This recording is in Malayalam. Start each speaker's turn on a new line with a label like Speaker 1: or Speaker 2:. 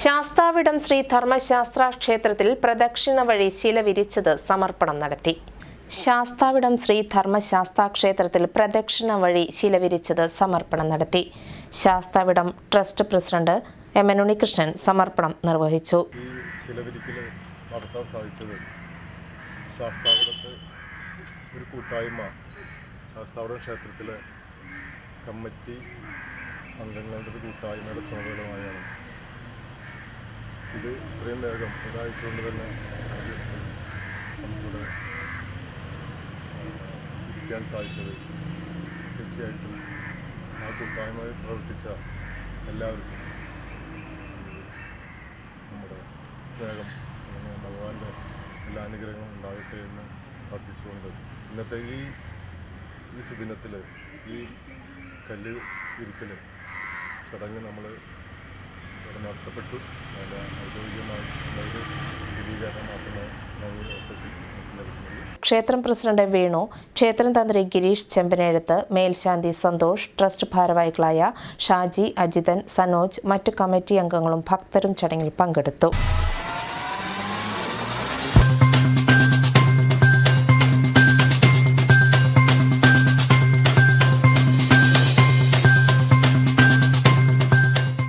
Speaker 1: ശാസ്താവിടം ശ്രീ ധർമ്മശാസ്ത്ര ക്ഷേത്രത്തിൽ പ്രദക്ഷിണ വഴി ശില വിരിച്ചത് സമർപ്പണം നടത്തി. ശാസ്താവിടം ശ്രീ ധർമ്മശാസ്ത്ര ക്ഷേത്രത്തിൽ പ്രദക്ഷിണ വഴി ശില വിരിച്ചത് സമർപ്പണം നടത്തി. Sasthavidam trust president M N Unnikrishnan സമർപ്പണം നിർവഹിച്ചു.
Speaker 2: ഒരു കൂട്ടായ്മ ക്ഷേത്രത്തിലെ കമ്മിറ്റി അംഗങ്ങളുടെ കൂട്ടായ്മയുടെ ശ്രമഫലമായാണ് ഇത് ഇത്രയും വേഗം ഒരാഴ്ച കൊണ്ട് തന്നെ നമുക്കിവിടെ ഇരിക്കാൻ സാധിച്ചത്. തീർച്ചയായിട്ടും ആ കൂട്ടായ്മയിൽ പ്രവർത്തിച്ച എല്ലാവർക്കും നമ്മുടെ സ്നേഹം അല്ലെങ്കിൽ ഭഗവാന്റെ എല്ലാ അനുഗ്രഹങ്ങളും ഉണ്ടാകട്ടെ എന്ന് പ്രാർത്ഥിച്ചുകൊണ്ട് ഇന്നത്തെ ഈ സുദിനത്തിൽ ഈ കല്ല് ഇരിക്കൽ ചടങ്ങ് നമ്മൾ അതിന്റെ ഔദ്യോഗികമായി സ്ഥിരീകരണം മാത്രമേ
Speaker 1: ക്ഷേത്രം പ്രസിഡന്റ് വേണു ക്ഷേത്രം തന്ത്രി ഗിരീഷ് ചെമ്പനെഴുത്ത് മേൽശാന്തി സന്തോഷ് ട്രസ്റ്റ് ഭാരവാഹികളായ ഷാജി അജിതൻ സനോജ് മറ്റ് കമ്മിറ്റി അംഗങ്ങളും ഭക്തരും ചടങ്ങിൽ പങ്കെടുത്തു.